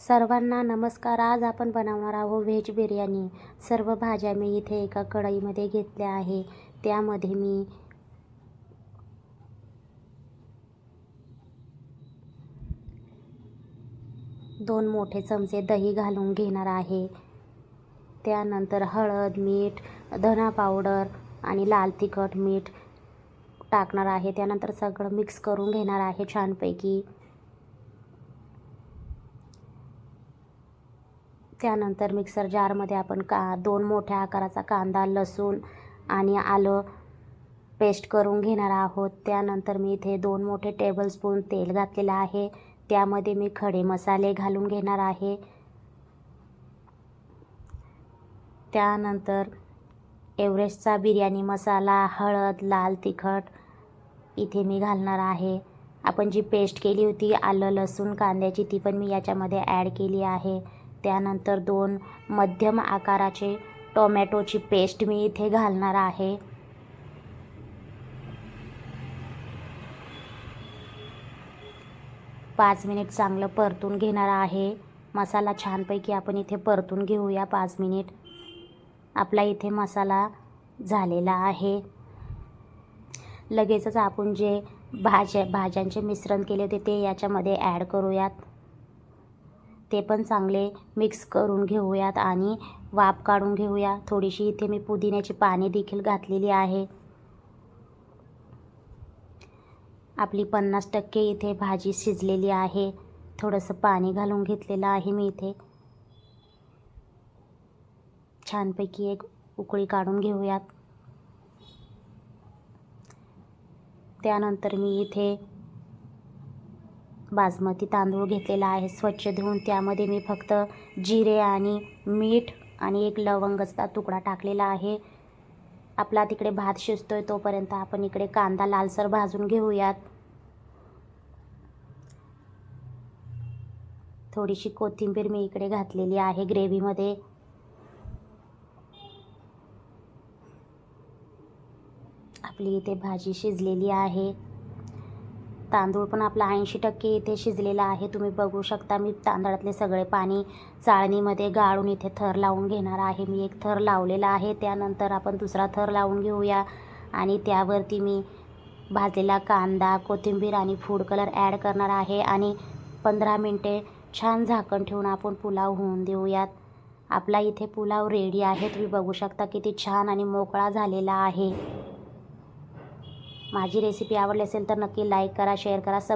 सर्वांना नमस्कार. आज आपण बनवणार आहोत व्हेज बिर्याणी. सर्व भाज्या मी इथे एका कढईमध्ये घेतल्या आहे. त्यामध्ये मी दोन मोठे चमचे दही घालून घेणार आहे. त्यानंतर हळद मीठ धना पावडर आणि लाल तिखट मीठ टाकणार आहे. त्यानंतर सगळं मिक्स करून घेणार आहे छानपैकी. त्यानंतर मिक्सर जारमध्ये आपण का दोन मोठ्या आकाराचा कांदा लसूण आणि आलं पेस्ट करून घेणार आहोत. त्यानंतर मी इथे दोन मोठे टेबलस्पून तेल घातलेलं आहे. त्यामध्ये मी खडे मसाले घालून घेणार आहे. त्यानंतर एव्हरेस्टचा बिर्याणी मसाला हळद लाल तिखट इथे मी घालणार आहे. आपण जी पेस्ट केली होती आलं लसूण कांद्याची ती पण मी याच्यामध्ये ॲड केली आहे. त्यानंतर दोन मध्यम आकाराचे टोमॅटोची पेस्ट मी इथे घालणार आहे. पाच मिनिट चांगलं परतून घेणार आहे. मसाला छानपैकी आपण इथे परतून घेऊया पाच मिनिट. आपला इथे मसाला झालेला आहे. लगेचच आपण जे भाज्या भाज्यांचे मिश्रण केले होते ते याच्यामध्ये ॲड करूयात. ते पण चांगले मिक्स करून घेऊयात आणि वाफ काढून घेऊया. थोडीशी इथे मी पुदिन्याची पाने देखील घातलेली आहे. आपली पन्नास टक्के इथे भाजी शिजलेली आहे. थोडंसं पाणी घालून घेतलेलं आहे मी इथे. छानपैकी एक उकळी काढून घेऊयात. त्यानंतर मी इथे बासमती तांदूळ घेतलेला आहे स्वच्छ धुवून. त्यामध्ये मी फक्त जिरे आणि मीठ आणि एक लवंगाचा तुकडा टाकलेला आहे. आपला तिकडे भात शिजतोय तोपर्यंत आपण इकडे कांदा लालसर भाजून घेऊयात. थोडीशी कोथिंबीर मी इकडे घातलेली आहे ग्रेव्हीमध्ये. आपली इथे भाजी शिजलेली आहे. तांदूळ पण आपला ऐंशी टक्के इथे शिजलेला आहे. तुम्ही बघू शकता मी तांदळातले सगळे पाणी चाळणीमध्ये गाळून इथे थर लावून घेणार आहे. मी एक थर लावलेला आहे त्यानंतर आपण दुसरा थर लावून घेऊया. आणि त्यावरती मी भाजलेला कांदा कोथिंबीर आणि फूड कलर ॲड करणार आहे. आणि पंधरा मिनटे छान झाकण ठेवून आपण पुलाव होऊन देऊयात. आपला इथे पुलाव रेडी आहे. तुम्ही बघू शकता किती छान आणि मोकळा झालेला आहे. माझी रेसिपी आवडली असेल तर नक्की लाईक करा शेअर करा सब